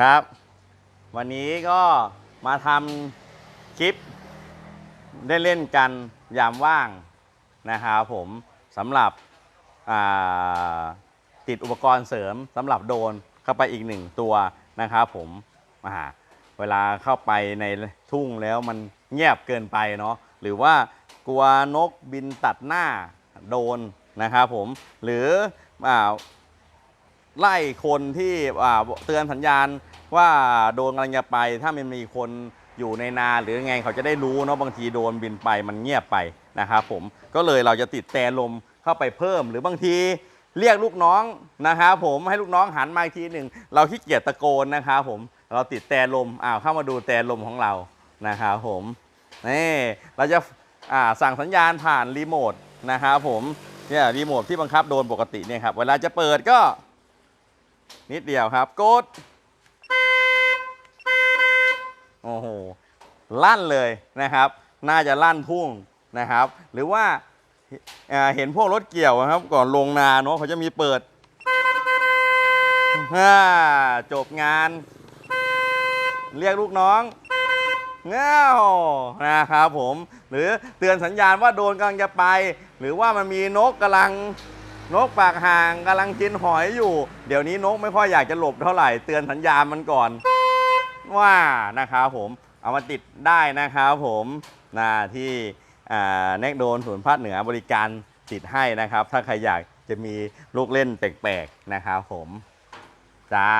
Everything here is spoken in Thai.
ครับ วันนี้ก็มาทำคลิป ได้เล่นกันยามว่างนะครับผมสำหรับติดอุปกรณ์เสริมสำหรับโดนเข้าไปอีกหนึ่งตัวนะครับผมอ่าเวลาเข้าไปในทุ่งแล้วมันเงียบเกินไปเนาะหรือว่ากลัวนกบินตัดหน้าโดนนะครับผมหรืออ่า ไล่คนที่เตือนสัญญาณว่าโดนกำลังจะไป ถ้ามันมีคนอยู่ในนาหรือไงเขาจะได้รู้เนาะบางทีโดนบินไปมันเงียบไปนะครับผมก็เลยเราจะติดแต่ลมเข้าไปเพิ่ม หรือบางทีเรียกลูกน้องนะครับผมให้ลูกน้องหันมาอีกทีหนึ่งเราขี้เกียจตะโกนนะครับผมเราติดแต่ลมอ้าวเข้ามาดูแต่ลมของเรานะครับผมนี่เราจะาสั่งสัญญาณผ่านรีโมทนะครับผมเนี่ยรีโมทที่บังคับโดนปกติเนี่ยครับเวลาจะเปิดก็ นิดเดียวครับกดโอ้โหลั่นเลยนะครับ น่าจะลั่นทุ่งนะครับ หรือว่าเเห็นพวกรถเกี่ยวครับก่อนลงนาเนาะเขาจะมีเปิดฮ่าจบงาน เรียกลูกน้องเง้าวนะครับผม หรือเตือนสัญญาณว่าโดนกำลังจะไป หรือว่ามันมีนกกำลัง นกปากห่างกำลังกินหอยอยู่ เดี๋ยวนี้นกไม่ค่อยอยากจะหลบเท่าไหร่เตือนสัญญาณมันก่อน ว่านะครับผมเอามาติดได้นะครับผมนาที่แนกโดนศูนย์ภาคเหนือบริการติดให้นะครับ ถ้าใครอยากจะมีลูกเล่นแปลกๆนะครับผม จ้า